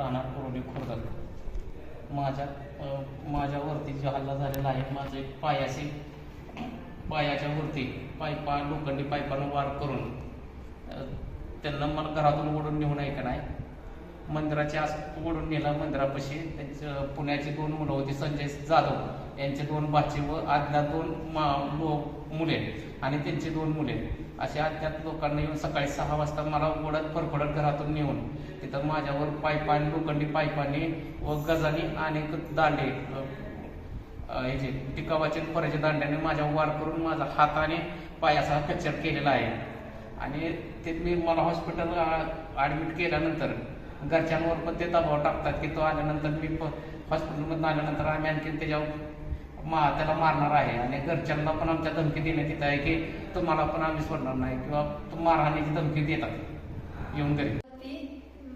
सावरकर राहणार पुरोली माझ्या माझ्यावरती जो हल्ला झालेला आहे माझं एक पायाशी पायाच्या वरती पायपा लोखंडी पायपानं वार करून त्यांना मला घरातून ओढून नेऊन आहे का नाही मंदिराच्या आस ओढून नेलं मंदिरापाशी. त्यांचं पुण्याची दोन मुलं होती संजय जाधव. यांचे दोन बाचे व आदल्या दोन मा मुले आणि त्यांची दोन मुले अशा अज्ञात लोकांना येऊन सकाळी सहा वाजता मला ओढत फरफडत घरातून नेऊन तिथं माझ्यावर पायपाने लोखंडी पायपाने व गजानी आणि दांडे याचे ह्याचे टिकावाचे पराचे दांड्याने माझ्या वार करून माझा हात आणि पायाचा कच्चर केलेला आहे. आणि ते मी मला हॉस्पिटल ॲडमिट केल्यानंतर घरच्यांवर पण ते दबाव टाकतात की तो आल्यानंतर मी हॉस्पिटलमधून आल्यानंतर आम्ही आणखी त्याच्यावर मा त्याला मारणार आहे. आणि घरच्यांना पण आमच्या धमकी देण्यात येत आहे की तुम्हाला पण आम्ही सोडणार नाही किंवा तो मारहाणीची धमकी देतात. येऊन घरी.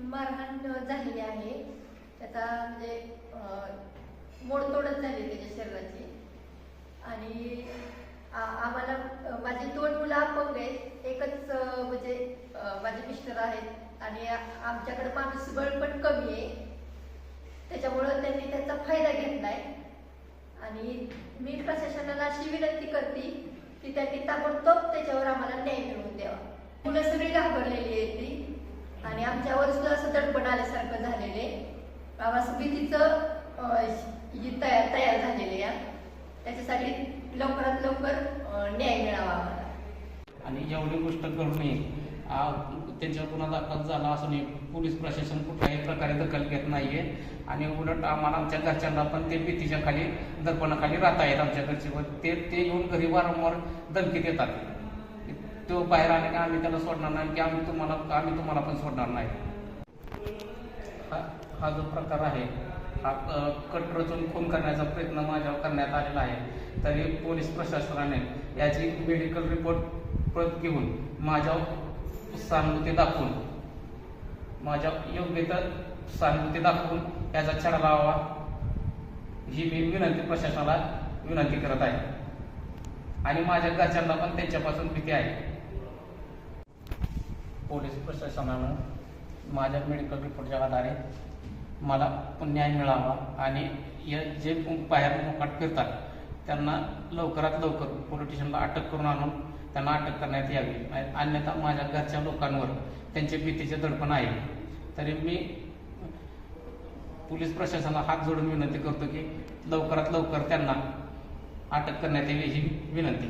मारहाण झालेली आहे. त्याचा म्हणजे मोडतोडच झाली त्याच्या शरीराची आणि आ- आम्हाला अं, माझी दोन मुलं अपंग आहेत एकच अं, म्हणजे अं, माझे मिस्टर आहेत. आणि आ- आमच्याकडे माणूसबळ पण कमी आहे. त्याच्यामुळं त्यांनी त्याचा फायदा घेतलाय. आणि मी प्रशासनाला अशी विनंती करते की त्यांनी ताबडतोब त्याच्यावर आम्हाला न्याय मिळवून द्यावा. मुलं सगळी घाबरलेली आहेत ती. आणि आमच्यावर सुद्धा असं दडपण आल्यासारखं झालेले आम्हाला भीतीचं ही तयार तयार झालेली आहे. त्याच्यासाठी लवकरात लवकर न्याय मिळावा आम्हाला. आणि एवढी गोष्ट करून त्यांच्यावर गुन्हा दाखल झाला असून पोलीस प्रशासन कुठल्याही प्रकारे दखल घेत नाहीये. आणि उलट आम्हाला आमच्या घरच्यांना पण ते भीतीच्या खाली दर्पणाखाली राहत आहेत आमच्या घरचे. व ते ते येऊन घरी वारंवार धमकी देतात. तो बाहेर आले की आम्ही त्याला सोडणार नाही की आम्ही तुम्हाला आम्ही तुम्हाला पण सोडणार नाही. हा हा जो प्रकार आहे हा कट रचून खून करण्याचा प्रयत्न माझ्यावर करण्यात आलेला आहे. तरी पोलीस प्रशासनाने याची मेडिकल रिपोर्ट प्रत घेऊन माझ्यावर सहानुभूती दाखवून. माझ्या योग्य तर सहानुभूती दाखवून याचा छडा लावावा. ही मी विनंती प्रशासनाला विनंती करत आहे. आणि माझ्या घरच्यांना पण त्यांच्यापासून भीती आहे. पोलीस प्रशासनानं माझ्या मेडिकल रिपोर्टच्या आधारे मला न्याय मिळावा आणि या जे बाहेर मोकाट फिरतात त्यांना लवकरात लवकर पोलीस स्टेशनला अटक करून आणून त्यांना अटक करण्यात यावी. अन्यथा माझ्या घरच्या लोकांवर त्यांचे भीतीचे दडपण आहे. तरी मी पोलीस प्रशासनाला हात जोडून विनंती करतो की लवकरात लवकर त्यांना अटक करण्यात यावी ही विनंती.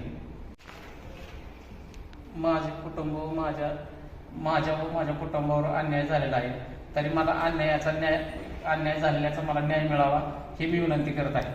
माझे कुटुंब माझ्या माझ्या व माझ्या कुटुंबावर अन्याय झालेला आहे. तरी मला अन्यायाचा न्याय अन्याय झालेल्याचा मला न्याय मिळावा ही मी विनंती करत आहे.